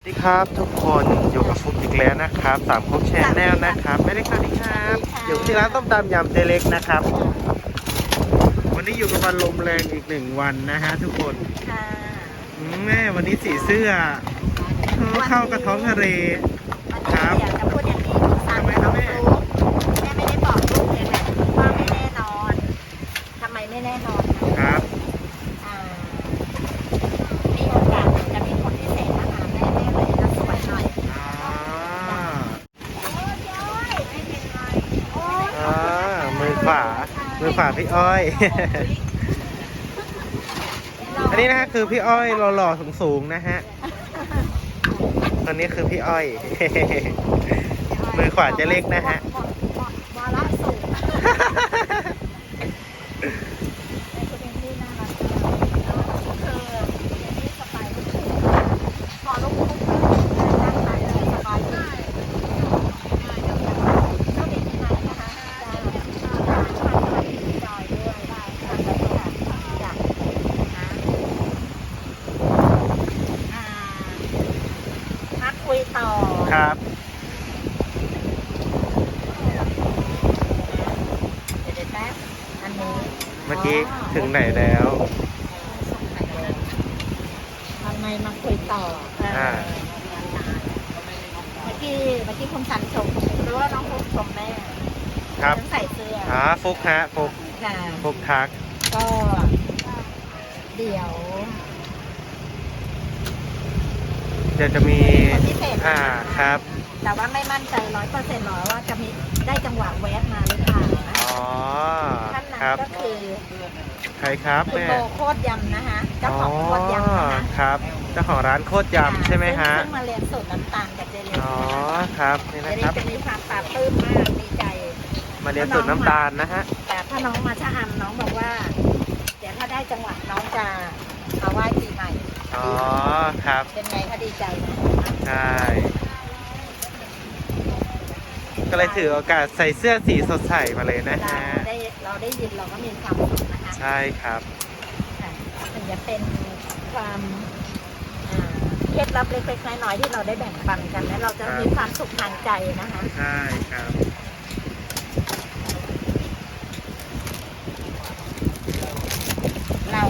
สวัสดีครับทุกคนอยู่กับฟุกอีกแล้วนะครับสามฟุกแชนแนลนะครับไม่ได้สวัสดีครับอยู่ที่ร้านต้มตำยำเจเล็กนะครับ วันนี้อยู่กับวันลมแรงอีกหนึ่งวันนะฮะทุกคนค่ะอืมแม่วันนี้สีเสื้อเข้ากับท้องทะเลวันนี้อยากจะพูดอย่างนี้สาม ทำไมครับแม่ รู้แม่ไม่ได้บอกลูกเลยนะว่าไม่แน่นอนทำไมไม่แน่นอนนะครับ อ่ามีโอกาสจะมีคนพิเศษมาหาแม่แม่เลยจะสวยหน่อย อ่า โอ้ยโอ้ยไม่เป็นไรโอ้ย อ่ามือขวา มือขวาพี่อ้อย อันนี้นะฮะคือพี่อ้อยหล่อๆสูงๆนะฮะคนนี้คือพี่อ้อย มือขวาจะเล็กนะฮะ วาระสูงเป็นที่น่ารักคือที่สบายพอลูกคุกนั่งไหนเลยสบายเลยชอบเด็กที่ไหนนะคะจอยด้วยได้ค่ะอยากนะอ่ามาคุยต่อ ครับ เดี๋ยวแป๊บอันนี้ เมื่อกี้ถึงไหนแล้ว ทำไมมาคุยต่อเออ อ่า เมื่อกี้เมื่อกี้คุณชันชมหรือว่าน้องฟุกชมแม่ ครับ ฉันใส่เสื้อ อ่าฟุ กฮะฟุกค่ะฟุกทัก ก็เดี๋ยว เดี๋ยวจะมีคนพิเศษอ่าครับ แต่ว่าไม่มั่นใจร้อยเปอร์เซ็นต์หรอกว่าจะมีได้จังหวะแวะมาหรือเปล่านะอ๋อ ท่านนั้คนรับ ก็คือใครครับคือแม่โบโคตรยำนะคะเจ้าอ๋อของโคตรยำนะคะครับ เจ้าของร้านโคตรยำใช่ไหมฮะ ซึ่งมาเรียนสูตรน้ำตาลกับเจเล็กอ๋อ นะคะครับ นี่เจนะเล็คกรับ จะมีความปลาบปลื้มมากดีใจ มาเรียนสูตรน้ำตาลนะฮะ แต่ถ้าน้องมาชะอำน้องบอกว่า เดี๋ยวถ้าได้จังหวะน้องจะมาไหว้ปีใหม่ อ๋อครับ เป็นไงคะดีใจไหมใช่ ก็เลยถือโอกาสใส่เสื้อสีสดใสมาเลยนะเราฮะ ได้เราได้ยินเราก็มีความสุขนะคะ ใช่ครับ ค่ะถึงจะเป็นความอ่าเคล็ดลับเล็กๆน้อยๆที่เราได้แบ่งปันกัน และเราจะมีความสุขทางใจนะคะ ใช่ครับ เรา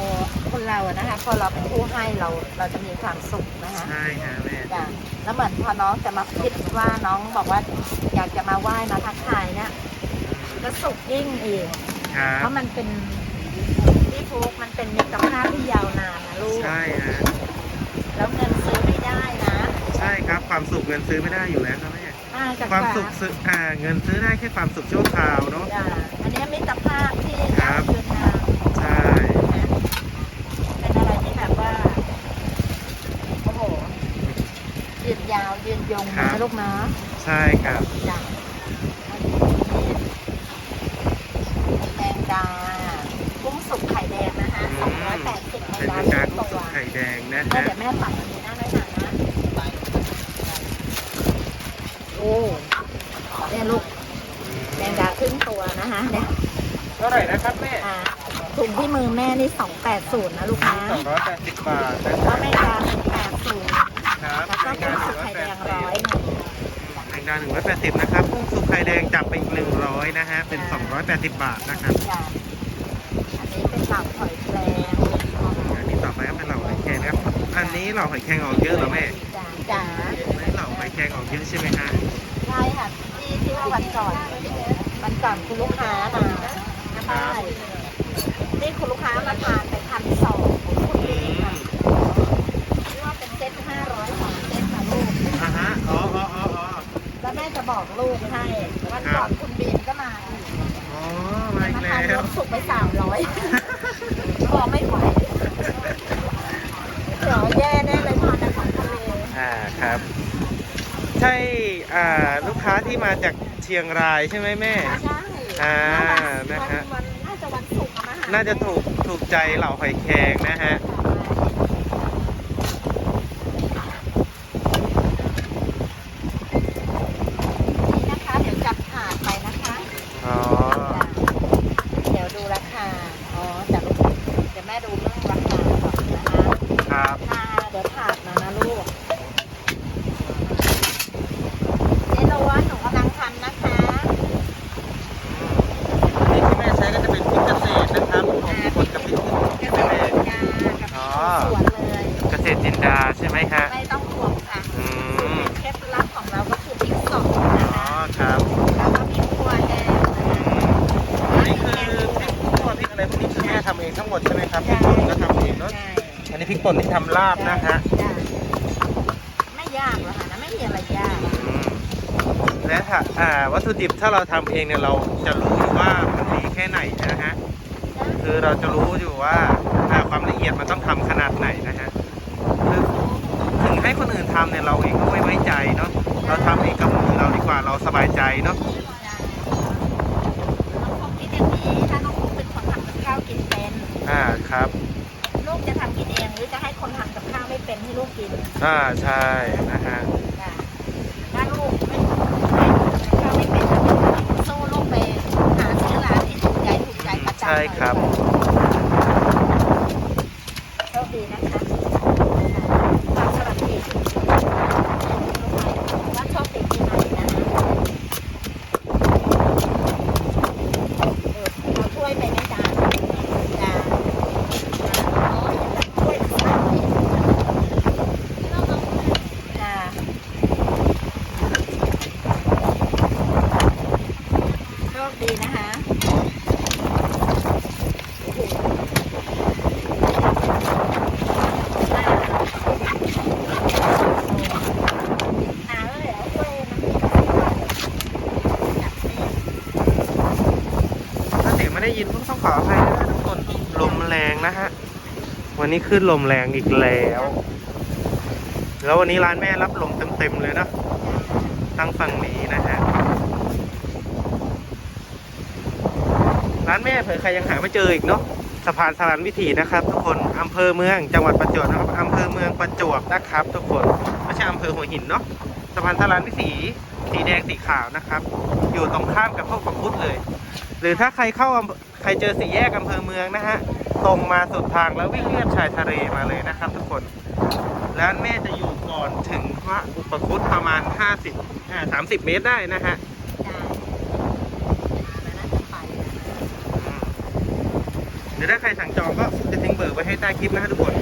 คนเราอะนะคะพอเราเป็นผู้ให้เราเราจะมีความสุขนะคะใช่ฮะแม่จ้ะแล้วเหมือนพอน้องจะมาคิดว่าน้องบอกว่าอยากจะมาไหว้มาทักทายเนี่ยก็สุขยิ่งอีกครัเพบราะมันเป็นพี่ฟุกมันเป็นมิตรภาพที่ยาวนานนะลูกใช่ฮะแล้วเงินซื้อไม่ได้นะใช่ครับความสุขเงินซื้อไม่ได้อยู่แล้วครับแม่อ่าจากความสุขซื้ออ่าเงินซื้อได้แค่ความสุขชั่วคราวเนาะจ้ะอันนี้มิตรภาพที่ครัยาวบยืนนาน ใช่ นะเป็นอะไรที่แบบว่าโอ้โหยืนยาว ยืนยงนะลูกนะใช่ครับจ้ะอันนี้แมงดากุ้งสุกไข่แดงนะคะอืสองมร้อยแปดสิบในเป็นร้านการตัสุวขไข่แดงนะแม่ฮะเดี๋ยวแม่ปักอันนี้หน้าหน่อยนะนะโอ้เนี่ยลูกแมงดาครึ่งตัวนะคะเนี่ยเท่าไหร่นะครับแม่อ่าถุงที่มือแม่นี่สองแปดศูนย์นะลูกนะสองร้อยแปดสิบบาทนะเพราะแมงดาแปดศูนย์ ครับ แล้วก็กุ้งสุกไข่แดงร้อยหนึ่ง แมงดาหนึ่งร้อยแปดสิบนะครับกุ้งสุกไข่แดงจับไปอีกหนึ่งร้อยนะฮะ เป็นสองร้อยแปดสิบบาทนะครับ จ้ะอันนี้เป็นเหล่าหอยแครงอันนี้ต่อไปก็เป็นเหล่าหอยแครงนะครับ อันนี้เหล่าหอยแครงออกเยอะเหรอแม่จ้าจ้าอันนี้เหล่าหอยแครงออกเยอะใช่ไหมฮะใช่ค่ะที่ที่ว่าวันก่อนวันก่อนคุณลูกค้ามาใช่นี่คุณลูกค้ามาทานไปพันสองคุณดีค่ะที่ว่าเป็นเซ็ตห้าร้อยสองเซ็ตค่ะลูก อ่าฮะ อ๋ออ๋ออ๋ออ๋อ แล้วแม่จะ บอกลูกให้วันก่อนคุณบีมก็มาอีกอ๋อมาอีกมาแล้ทานรววมสุกไปสามร้อยพอไม่ไหวเดี๋ยวแย่แน่เลยทานแต่ของทะเลอ่าครับ ใช่อ่าลูกค้าที่มาจากเชียงรายใช่ไหมแม่ ใช่อ่าวันะฮะวันน่าจะวันศุกร์อะมาหาน่าจะถูกถูกใจเหล่าหอยแครงนะฮะ นี่นะคะ เดี๋ยวจับถาดไปนะคะ อ๋อ เดี๋ยวดูราคา อ๋อแต่ลูกเดี๋ยวแม่ดูเรื่องราคาก่อนนะคะ ครับ ค่ะเดี๋ยวถาดมานะลูก ต้ นที่ทำลาบนะฮะจ้ะไม่ยากหรอกค่ะนะไม่มีอะไรยากอืมและถ้าอ่าวัตถุดิบถ้าเราทำเองเนี่ยเราจะรู้อยู่ว่ามันดีแค่ไหนนะฮะ คือเราจะรู้อยู่ว่าอ่าความละเอียดมันต้องทำขนาดไหนนะฮะคือถึงให้คนอื่นทำเนี่ยเราเองก็ไม่ไว้ใจเนาะเราทำเองกับมือเราดีกว่าเราสบายใจเนาะน้องคงคิดอย่างนี้ถ้าน้องคงเป็นคนทำกับข้าวกินเป็น อ่าครับ เป็นให้ลูกกินอ่าใช่นะฮะจ้ะถ้าลูกไม่ไม่ทำกับข้าวไม่เป็นจะสู้ลูกไปหาซื้อร้านที่ถูกใจถูกใจประจำใช่ครับโชคดีนะคะฝากสวัสดีว่าโชคดีปีใหม่นะเออเอาถ้วยไปไหม่จานจานถ้วยใส่จ้าโชคดีนะคะหาเลยเอาถ้วยมา ถ้าเสียง ได้ยินต้องต้องขออภัยนะทุกคนลมแรงนะฮะ วันนี้ขึ้นลมแรงอีกแล้ว แล้ววันนี้ร้านแม่รับลมเต็มๆเลยเนาะตั้งฝั่งนี้นะฮะ ร้านแม่เผื่อใครยังหาไม่เจออีกเนาะสะพานสารนวิถีนะครับทุกคนอำเภอเมืองจังหวัดประจวบนะครับอำเภอเมืองประจวบนะครับ ทุกคนไม่ใช่อำเภอหัวหินเนาะสะพานสารนวิถีสีแดงสีขาวนะครับ อยู่ตรงข้ามกับพวกปักพุธเลย หรือถ้าใครเข้าอำเภอใครเจอสี่แยกอำเภอเมืองนะฮะตรงมาสุดทางแล้ววิ่งเลียบชายทะเลมาเลยนะครับทุกคน ร้านแม่จะอยู่ก่อนถึงพระอุปคุตประมาณ 50อ่า30 เมตรได้นะฮะจ้าแล้วน่าจะไปนะอืมหรือถ้าใครสั่งจองก็จะทิ้งเบอร์ไว้ให้ใต้คลิปนะฮะทุกคน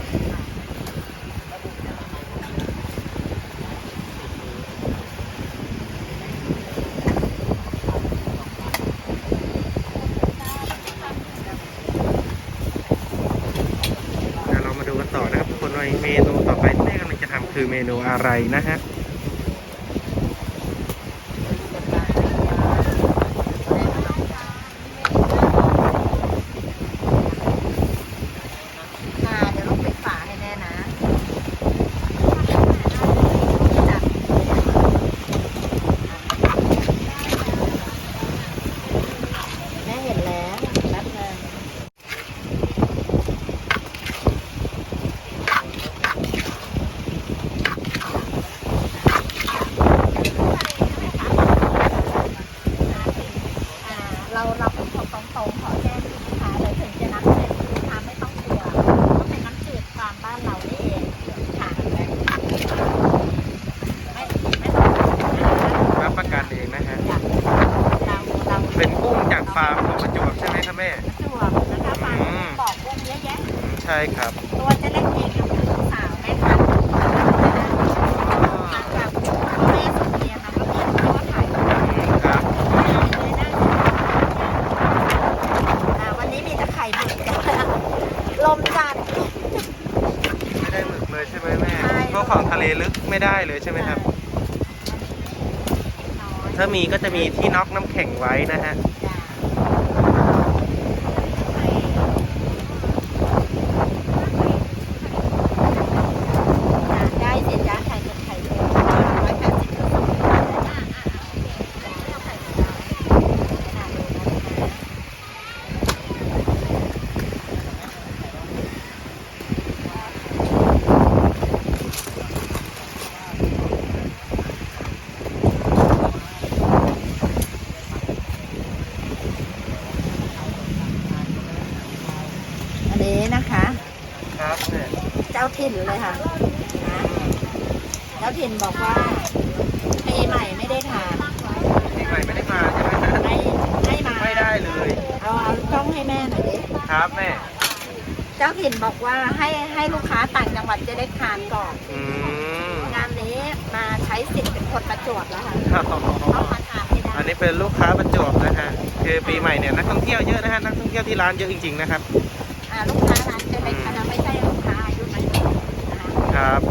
เดี๋ยวเรามาดูกันต่อนะครับทุกคนว่าเมนูต่อไปที่แม่กำลังจะทำคือเมนูอะไรนะฮะ อ่าเดี๋ยวลูกปิดฝาให้แน่นะจ้ะแม่เห็นแล้วแป๊บนึงอ่าเราเราเป็นคนตรงๆขอแจ้งลูกค้าเลยถึงจะนับเสร็จลูกค้าไม่ต้องกลัวก็เป็นน้ำจืดตามบ้านเรานี่เองค่ะไม่ไม่ต้องกลัวนะคะ รับประกันเองนะฮะ เราเรา เป็นกุ้งจากฟาร์มของประจวบใช่ไหมครับแม่ จวบนะคะฟาร์มบอกวงเยอะแยะ ใช่ครับ ตัวจะได้เองกับลูกสาวแม่พันธุ์มาจากแม่สุเทียค่ะแล้วเนี่ยเขาก็ขายเลยนะครับ อ่าวันนี้มีแต่ไข่หมึกกันลมจัด ไม่ได้หมึกเลยใช่ไหมแม่ ใช่ พวกของทะเลลึก ไม่ได้เลยใช่ไหมครับน้อยถ้ามีก็จะมีที่น็อกน้ำแข็งไว้นะฮะจ้ะได้สิจ้าไข่เป็นไข่เลยร้อยแปดสิบก็ส่งอ่าอ่าโอเคเอาไข่ไปได้ขนาดดูนะ อันนี้นะคะ ครับแม่ เจ้า ถิ่นเลยค่ะนะเจ้าถิ่นบอกว่าปีใหม่ไม่ได้ทานปีใหม่ไม่ได้มาใช่ไหมฮะไม่ไม่มาไม่ได้เลย เอาเอากล้องให้แม่หน่อยดิครับแม่ เจ้าถิ่นบอกว่าให้ให้ลูกค้าต่างจังหวัดจะได้ทานก่อนอืมงานนี้มาใช้สิทธิ์เป็นคนประจวบแล้วค่ะต้องมาทานให้ได้อันนี้เป็นลูกค้าประจวบนะฮะคือปีใหม่เนี่ยนักท่องเที่ยวเยอะนะฮะนักท่องเที่ยวที่ร้านเยอะจริงๆนะครับ อ่าลูกค้าร้านจะเป็นคณะไม่ใช่ ครับ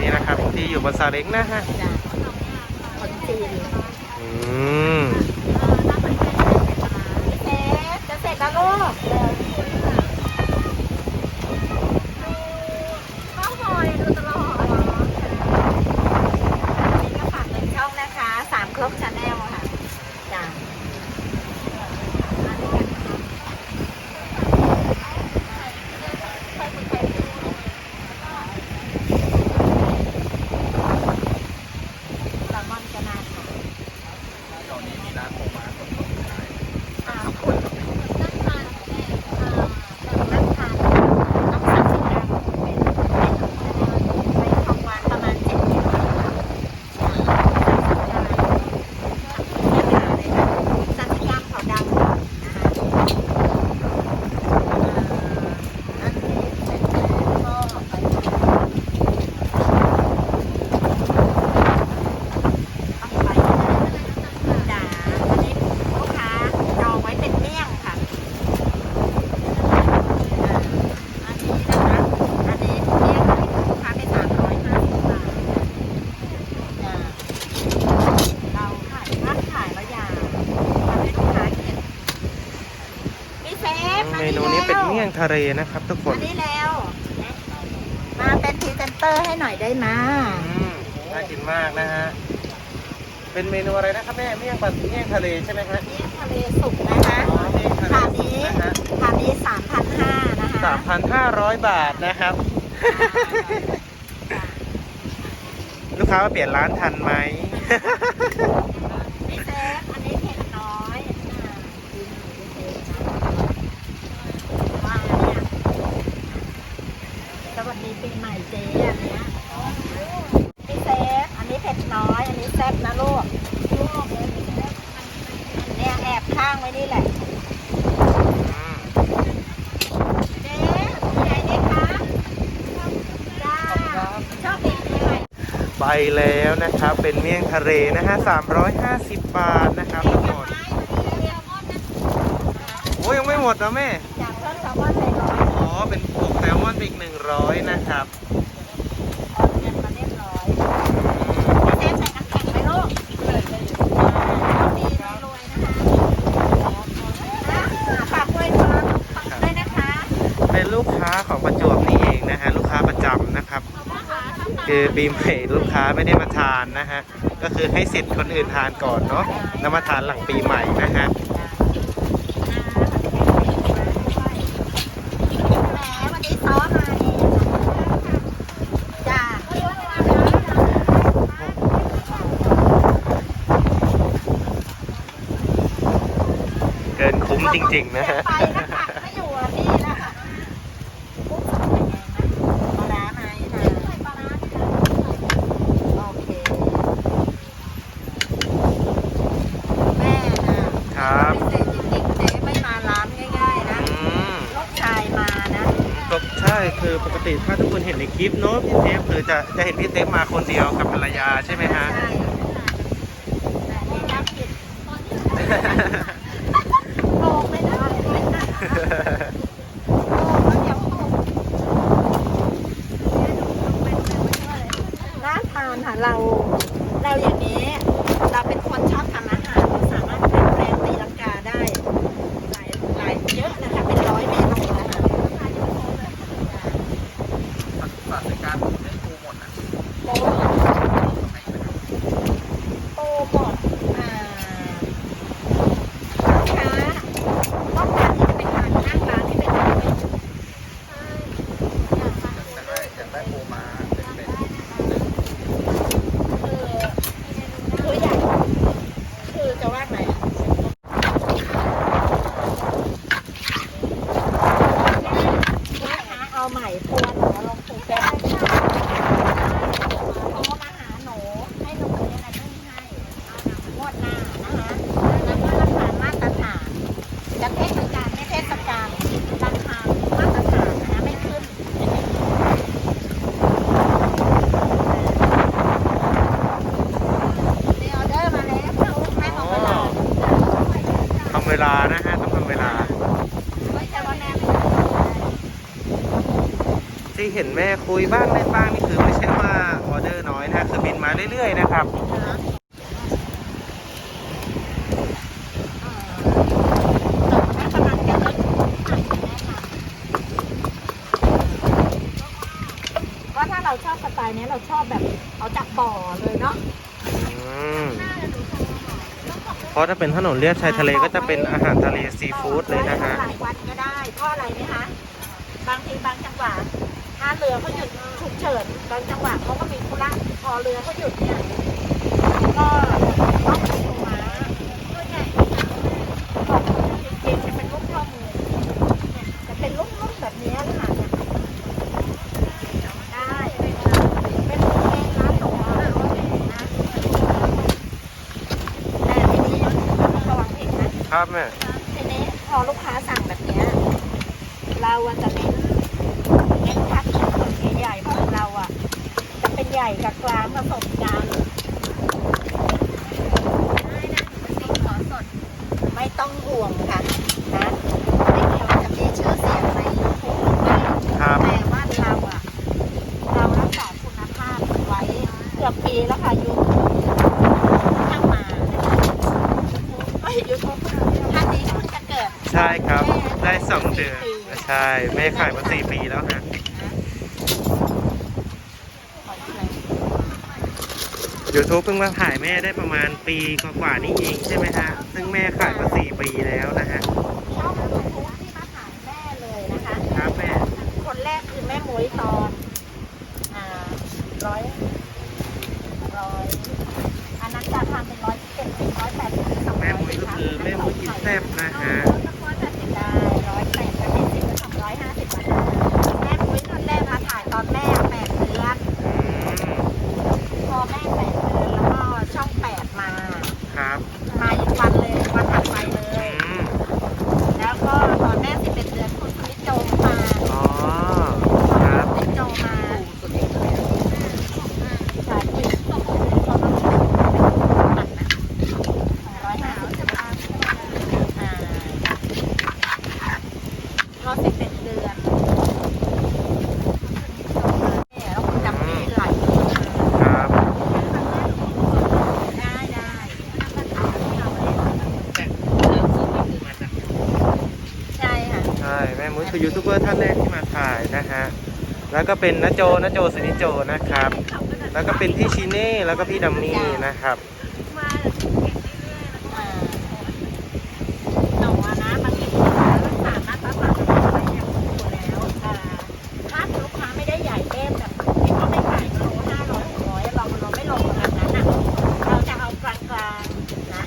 นี่นะครับที่อยู่บนซาเล้งนะฮะ อืม ทะเลนะครับทุกคนมาได้แล้ว มาเป็นพรีเซนเตอร์ให้หน่อยได้มามน่ากินมากนะฮะ เป็นเมนูอะไรนะครับแม่เมี่ยงปลาเมี่ยงทะเลใช่ไหมคะเนี่ยทะเลสุกนะคะอ๋ถาดนี้ถาดนี้สามพันห้านะคะสามพันห้าร้อยบาทนะครับ ลูกค้าเปลี่ยนร้านทันไหม ไปแล้วนะครับ เป็นเมี่ยงทะเลนะฮะสามร้อยห้าสิบบาทนะครับทุกคนโอ้ยังไม่หมดนะแม่ อยากเพิ่มแซลมอนไปอ๋อ เป็นพวกแซลมอนไปอีกหนึ่งร้อยนะครับ คือปีใหม่ลูกค้าไม่ได้มาทานนะฮะ ก็คือให้สิทธิ์คนอื่นทานก่อนเนาะแล้วมาทานหลังปีใหม่นะฮะเกินคุ้มจริงๆนะฮะ ติถ้าทุกคนเห็นในคลิปเนาะพี่เซฟคือจะจะเห็นพี่เซฟมาคนเดียวกับภรรยาใช่ไหมฮะ ใช่ค่ะ ลานะฮะต้องทำเวลา ที่เห็นแม่คุยบ้างไม่บ้างนี่คือไม่ใช่ว่าออเดอร์น้อยนะคือบินมาเรื่อยๆนะครับว่าถ้าเราชอบสไตล์นี้เราชอบแบบเอาจากบ่อเลยเนาะ เพราะถ้าเป็นถนนเลียบชายทะเลก็จะเป็นอาหารทะเลซีฟู้ดเลยนะฮะหลายวันก็ได้เพราะอะไรไหมคะบางทีบางจังหวะถ้าเรือเขาหยุดฉุกเฉินบางจังหวะเขาก็มีธุระพอเรือเขาหยุดเนี่ยก็ต้องมีตัวม้าด้วยไงของจริงๆจะเป็นลูกข้อมือเนี่ยจะเป็นลูกๆแบบนี้นะคะเนี่ยได้เป็นเองร้านของเรานะแต่ทีนี้ระวังผิดนะ ครับแม่ทีนี้พอลูกค้าสั่งแบบเนี้ยเราอะจะเน้นเน้นคัดส่วนใหญ่ๆเพราะเราอะจะเป็นใหญ่กับกลางผสมกันไม่ต้องห่วงค่ะนะไม่เกี่ยวจะมีชื่อเสียงในยูทูบหรือไม่ ครับ แต่ว่าเราอะเรารักษาคุณภาพไว้เกือบปีแล้วค่ะยูทูบทำมาไม่ยูทูบท่านนี้เพิ่งจะเกิด ใช่ครับ ได้สองเดือน ใช่แม่ขายมาสี่ปีแล้วฮะ YouTube เพิ่งมาถ่ายแม่ได้ประมาณปีกว่าๆนี่เองใช่ไหมฮะ ซึ่งแม่ขายมาสี่ปีแล้วนะฮะช่องยูทูบที่มาถ่ายแม่เลยนะคะ ครับแม่ คนแรกคือแม่หมวยตอนอ่าร้อยร้อยอันนั้นจะทำเป็นร้อยเจ็ดสิบร้อยแปดสิบสองแม่มุ้ยก็คือแม่มุ้ยกินแซ่บนะฮะ แม่แปดเดือน อืม พอแม่แปดเดือนแล้วก็ช่องแปดมา ครับ มาอีกวันเลยวันถัดไปเล อื ย ม แล้วก็ตอนแม่สิบเอ็ดเดือนคุณนิโจมา อ๋อ ครับ นิโจมาใช่ที่ร้อยห้าสิบอ่าก็สิบเอ็ดเดือนเนี่ยแล้วคุณจำที่ไหล ครับ ได้ได้ใช่ค่ะ ใช่ แม่มุ้ยคือยูทูบเบอร์ท่านแรกที่มาถ่ายนะฮะ แล้วก็เป็นนาโจนาโจสุนิโจนะครับ แล้วก็เป็นพี่ชิเน่แล้วก็พี่ดัมมี่นะครับ อ่าหนูอะนะบางทีลูกค้ารักษาหน้าตาตาอะไรอย่างอยู่แล้วอ่าถ้าลูกค้าไม่ได้ใหญ่เล่มแบบที่เขาไม่ขายโลห้าร้อยหกร้อยเราเราไม่ลงแบบนั้นอะ เราจะเอากลางๆนะ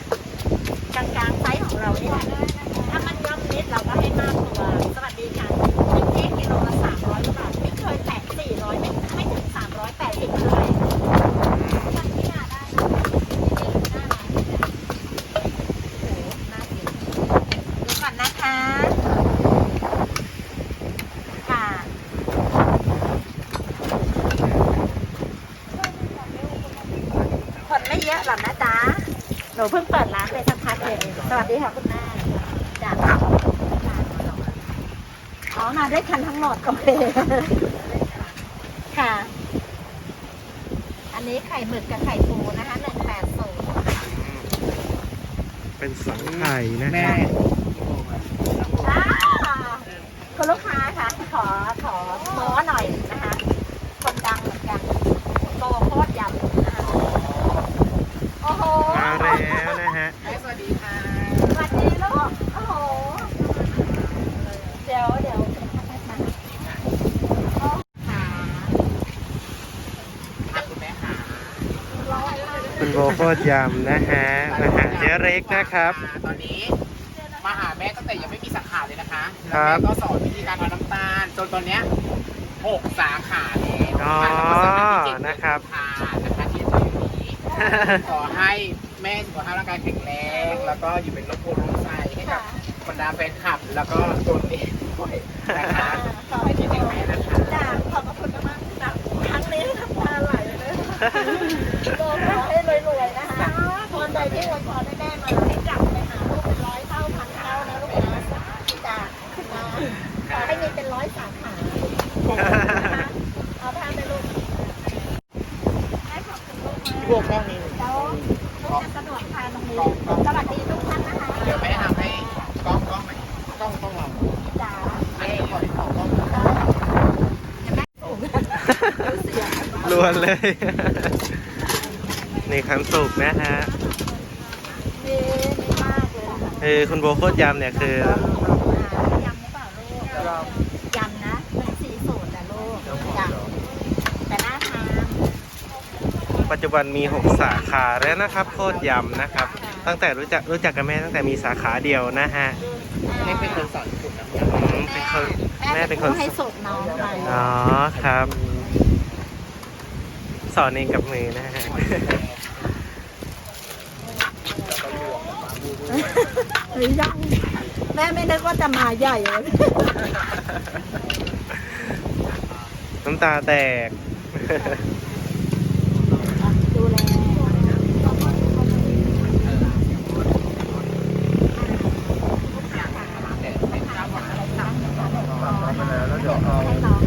กลางๆไซส์ของเราเนี่ยถ้ามันย่อมนิดเราก็ให้มากตัว สวัสดีค่ะเป็นที่กิโลละสามร้อยบาทไม่เคยแตะสี่ร้อยไม่ไม่ถึงสามร้อยแปดสิบเลยมันที่หาได้นะหน้าร้านเนี่ยโอ้โหน่ากินเดี๋ยวก่อนนะคะ ค่ะ คนไม่เยอะหรอกนะจ๊ะ ห นูเพิ่งเปิดร้านไปสักพักเองสวัสดีค่ะคุณแม่จ้ะอ๋อมาด้วยกันทั้งหมดโอเคค่ะ อันนี้ไข่หมึกกับไข่ปูนะคะหนึ่งแปดศูนย์เป็นสังไข่นะแม่ ฮะ คุณลูกค้าคะขอขอโม้หน่อยนะคะ คนดังเหมือนกันโตโคตรยำนะคะโอ้โห มาแล้วนะฮะ สวัสดีค่ะ สวัสดีลูกโอ้โห เดี๋ยวเดี๋ยวโอ้ขา ค่ะคุณแม่ค่ะ ร้อยมาก คุณ โบโคตรยำนะฮะมาหาเจ๊เล็กนะครับ ตอนนี้มาหาแม่ตั้งแต่ยังไม่มีสาขาเลยนะคะครัแล้วบ แม่ก็สอนวิธีการทำน้ำตาลจนตอนเนี้ยหกสาขาแล้วอ๋อแล้วก็สาขาที่เจ็ดนะครับ ค่ะนะคะที่จะอยู่นี้ขอให้แม่สุขภาพร่างกายแข็งแรงแล้วก็อยู่เป็นร่มโพล่มไทรให้กับบรรดาแฟนคลับ แล้วก็ตัวเองด้วยนะคะ ก็ขอให้รวยๆนะคะคนใดที่อวยพอได้แม่มาให้กลับไปหาลูกเป็นร้อยเท่าพันเท่านะลูกนะสาธุจ้าขอให้มีเป็นร้อยสาขาเอาพาไปลูกแม่ขอบคุณลกนะพี่โบกล้องนี้แล้วลูกจะสะดวกพาตรงนี้สวัสดีทุกท่านนะคะเดี๋ยวแม่ทำ ลวนเลย นี่คันสุกนะฮะดีดีมากเลยค่ะคือคุณโบโคตรยำเนี่ยคือ ยำหรือเปล่าลูกยำนะเป็นสีสูตรนะลูกยำแต่น่าทานปัจจุบันมี 6 สาขาแล้วนะครับโคตรยำนะครับ ตั้งแต่รู้จักรู้จักกับแม่ตั้งแต่มีสาขาเดียวนะฮะแม่เป็นคนสอนคุณน้ำยอืมเป็นคนแม่เป็นคนให้สูตรน้องไปอ๋อครับ สอนเองกับมือนะฮะเฮ้ยยังแม่ไม่นึกว่าจะมาใหญ่เลยน้ำตาแตก ดูแล แล้วเดี๋ยวเอา ให้น้อง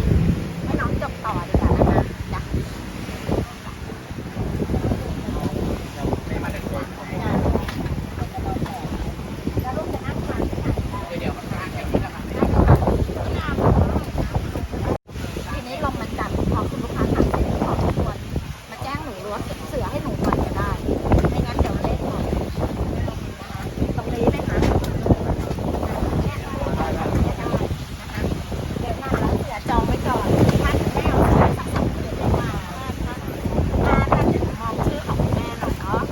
ให้น้องจบต่อดีกว่านะคะจ้ะ ไม่มาเด็กคน แล้วลูกจะนั่งทานที่ไหนคะ เดี๋ยวมาทานแค่นี้นะคะ ทีนี้ลงมาจับของคุณลูกค้าทานเสร็จขอรบกวนมาแจ้งหนูรั้วเสือให้หนูก่อนก็ได้ ไม่งั้นเดี๋ยวเลขหมดนะคะตรงนี้ไหมคะเนี่ยได้ได้นะคะเดี๋ยวมาแล้วเสือจองไว้ก่อนถ้าถึงแม่เอาเสือสักสองเดือนเดี๋ยวมาถ้าถ้าถ้าถึงมองชื่อของคุณแม่หน่อยเนาะ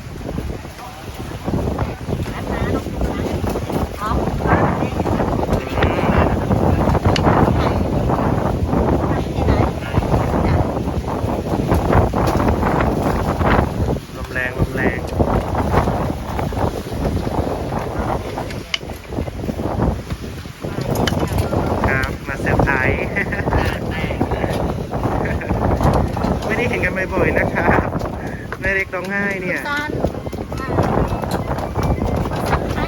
นะคะน้องคุณนะอ๋อคุณแม่ที่ไหนจ้ะ ลมแรงลมแรงครับมาเซอร์ไพรส์ ไม่ได้เห็นกันบ่อยๆนะครับแม่เล็กร้องไห้เนี่ยสั้นให้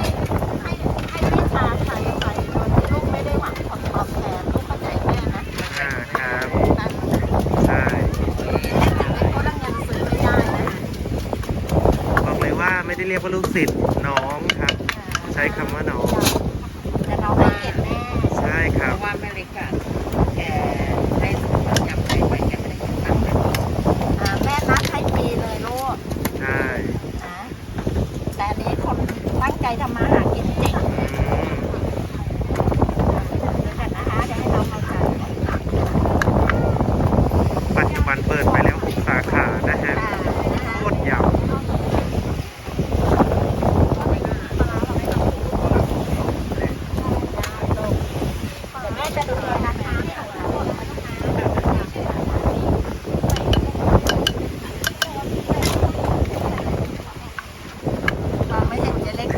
ให้ให้ให้ทาใส่ไปโดยที่ลูกไม่ได้หวังผลตอบแทนลูกเข้าใจแม่นะอ่าครับนะใช่เขาดังยังซื้อไม่ได้นะบอกเลยว่าไม่ได้เรียกว่าลูกศิษย์น้องครับ ใช้คำว่าน้อง แต่เราให้เกียรติแม่ ใช่ค เพ รับ ราะว่าแม่เล็กอะแกได้สมุดจำไปไว้แกไม่ได้เก็บตังค์เลย อ่าแม่นัดให้ปีเลยลูก ใช่ นะแต่อันนี้คนตั้งใจทำมาหากินจริง อืม เดี๋ยวกันนะคะเดี๋ยวให้น้องมาจัด ปัจจุบันเปิดไปแล้ว 6 สาขานะฮะ อ่านะคะ โคตรยำ เดี๋ยวแม่จะดูแลนะคะมองไม่เห็นเจะเล็ก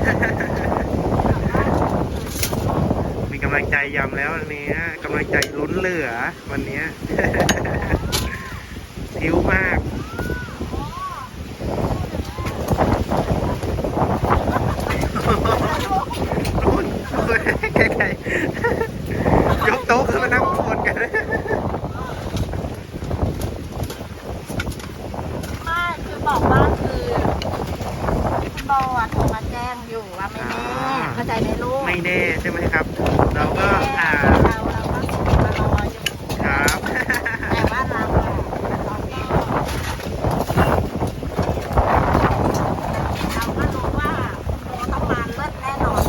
มีกำลังใจ ยำแล้ววันนี้กำลังใจลุ้นเหลือวันนี้ ทิ้วมาก นู่นไกลๆยกโต๊ะขึ้นมานั่งคนกัน ไม่คือบอกว่าคือคุณโบอะโทรมาแจ้งอยู่ว่าไม่แน่เข้าใจไหมลูก ไม่แน่ใช่ไหมครับ เราก็อ่า เราเราก็มารออยู่ ครับ แต่ว่าเราอะเราก็เราก็รู้ว่าโบต้องมาเลิศแน่นอน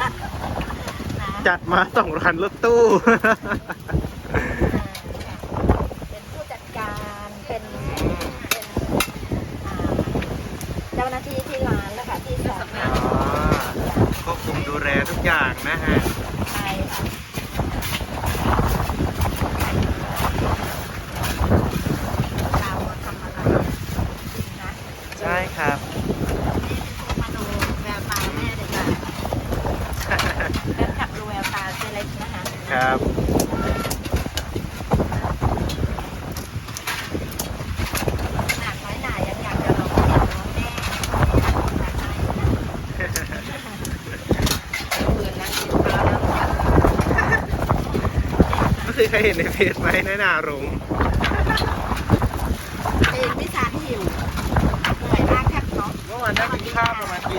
นะ จัดมา สองรันรถตู้ เป็นผู้จัดการเป็นเป็นอ่าเจ้าหน้าที่ที่ร้านแล้วค่ะที่สอนงานควบคุมดูแลทุกอย่างนะฮะ ใช่ค่ะ เคยเห็นในเพจไหมน้อยนารงเองไม่ทารหิวเหนื่อยมากครับเนาะเมื่อวานได้กินข้าวประมาณกี่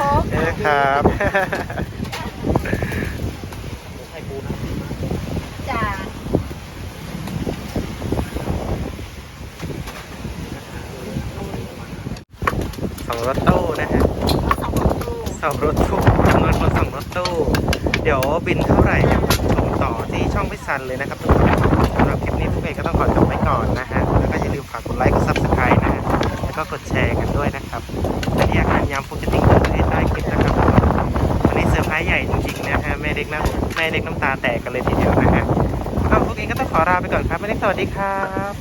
อ่าพี่โฟเอ๊ะครับไข่ปูนะจ้าสองรถตู้นะฮะสองประตูสองรถตู้จำนวนคนสองรถตู้ เดี๋ยวบินเท่าไหร่เดี๋ยวชมต่อที่ช่องพิซันเลยนะครับทุกคนสำหรับคลิปนี้พวกเองก็ต้องขอจบไว้ก่อนนะฮะ แล้วก็อย่าลืมฝากกดไลค์กดซับ เล็กน้ำตาแตกกันเลยทีเดียวนะฮะเอาพวกนี้ก็ต้องขอลาไปก่อนครับไม่ได้สวัสดีครับ